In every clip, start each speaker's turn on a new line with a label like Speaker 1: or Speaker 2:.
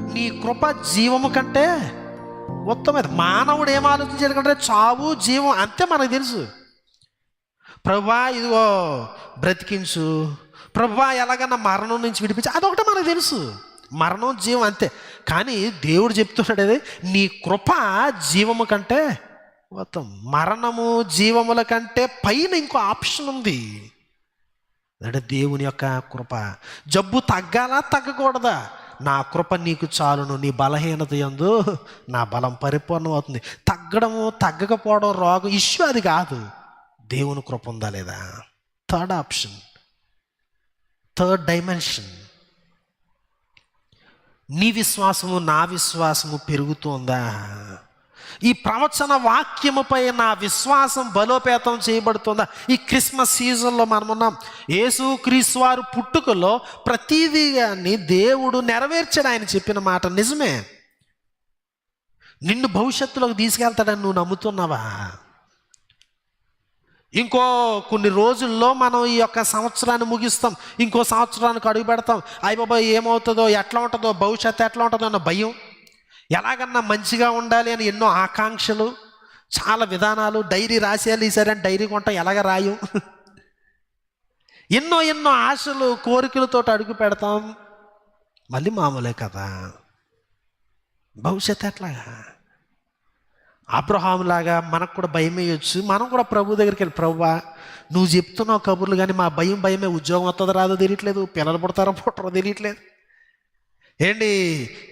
Speaker 1: నీ కృప జీవము కంటే ఉత్తమది మానవుడు ఏం ఆలోచించాడు కంటే చావు జీవం అంతే మనకు తెలుసు. ప్రభా ఇదిగో బ్రతికించు. ప్రభా ఎలాగన్నా మరణం నుంచి విడిపించు. అదొకటి మనకు తెలుసు. మరణం జీవం అంతే. కానీ దేవుడు చెప్తున్నాడు అది నీ కృప జీవము కంటే మొత్తం మరణము జీవముల కంటే పైన ఇంకో ఆప్షన్ ఉంది. అంటే దేవుని యొక్క కృప. జబ్బు తగ్గాలా తగ్గకూడదా? నా కృప నీకు చాలును నీ బలహీనత ఎందు నా బలం పరిపూర్ణం అవుతుంది తగ్గడము తగ్గకపోవడం రోగం ఇష్యూ అది కాదు. దేవుని కృప ఉందా లేదా? థర్డ్ ఆప్షన్ థర్డ్ డైమెన్షన్ నీ విశ్వాసము నా విశ్వాసము పెరుగుతుందా? ఈ ప్రవచన వాక్యముపై నా విశ్వాసం బలోపేతం చేయబడుతుందా? ఈ క్రిస్మస్ సీజన్లో మనమున్నాం యేసు క్రీస్తు వారు పుట్టుకలో ప్రతిదీ కానీ దేవుడు నెరవేర్చాడు ఆయన చెప్పిన మాట నిజమే. నిన్ను భవిష్యత్తులోకి తీసుకెళ్తాడని నువ్వు నమ్ముతున్నావా? ఇంకో కొన్ని రోజుల్లో మనం ఈ యొక్క సంవత్సరాన్ని ముగిస్తాం. ఇంకో సంవత్సరానికి అడుగు పెడతాం. అయ్య బాబా ఏమవుతుందో ఎట్లా ఉంటుందో భవిష్యత్తు ఎట్లా ఉంటుందో అన్న భయం. ఎలాగన్నా మంచిగా ఉండాలి అని ఎన్నో ఆకాంక్షలు చాలా విధానాలు. డైరీ రాసేయాలి ఈసారి అని డైరీ కొంటాం ఎలాగ రాయం? ఎన్నో ఎన్నో ఆశలు కోరికలతో అడుగు పెడతాం. మళ్ళీ మామూలే కదా. భవిష్యత్తు ఎట్లాగా? అబ్రహాంలాగా మనకు కూడా భయం వేయొచ్చు. మనం కూడా ప్రభు దగ్గరికి వెళ్ళి ప్రభువా నువ్వు చెప్తున్నావు కబుర్లు కానీ మా భయం భయమే. ఉద్యోగం వస్తుందో రాదో తెలియట్లేదు. పిల్లలు పుడతారో పుట్టరో తెలియట్లేదు. ఏంటి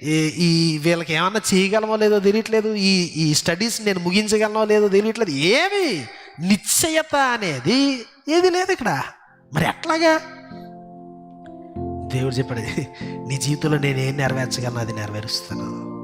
Speaker 1: ఈ- వీళ్ళకి ఏమన్నా చేయగలమో లేదో తెలియట్లేదు ఈ ఈ స్టడీస్ నేను ముగించగలనో లేదో తెలియట్లేదు ఏమి నిశ్చయత అనేది ఏది లేదు ఇక్కడ. మరి ఎట్లాగా? దేవుడు చెప్పాడు నీ జీవితంలో నేను ఏం నెరవేర్చగలను అది నెరవేరుస్తాను.